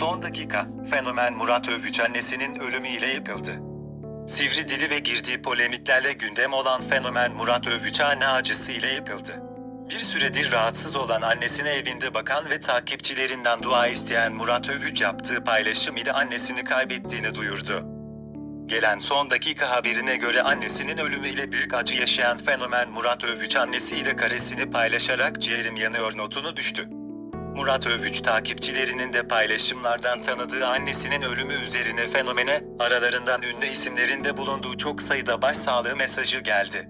Son dakika, fenomen Murat Övüç annesinin ölümüyle yıkıldı. Sivri dili ve girdiği polemiklerle gündem olan fenomen Murat Övüç anne acısıyla yıkıldı. Bir süredir rahatsız olan annesine evinde bakan ve takipçilerinden dua isteyen Murat Övüç yaptığı paylaşım ile annesini kaybettiğini duyurdu. Gelen son dakika haberine göre annesinin ölümüyle büyük acı yaşayan fenomen Murat Övüç annesiyle karesini paylaşarak ciğerim yanıyor notunu düştü. Murat Övüç takipçilerinin de paylaşımlardan tanıdığı annesinin ölümü üzerine fenomene aralarından ünlü isimlerin de bulunduğu çok sayıda başsağlığı mesajı geldi.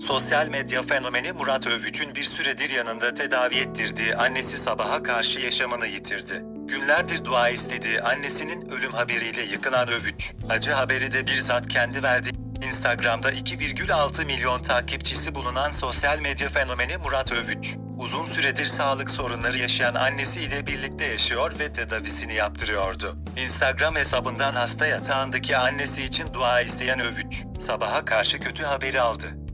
Sosyal medya fenomeni Murat Övüç'ün bir süredir yanında tedavi ettirdiği annesi sabaha karşı yaşamını yitirdi. Günlerdir dua istediği annesinin ölüm haberiyle yıkılan Övüç, acı haberi de bizzat kendi verdi. Instagram'da 2,6 milyon takipçisi bulunan sosyal medya fenomeni Murat Övüç, uzun süredir sağlık sorunları yaşayan annesiyle birlikte yaşıyor ve tedavisini yaptırıyordu. Instagram hesabından hasta yatağındaki annesi için dua isteyen Övüç, sabaha karşı kötü haberi aldı.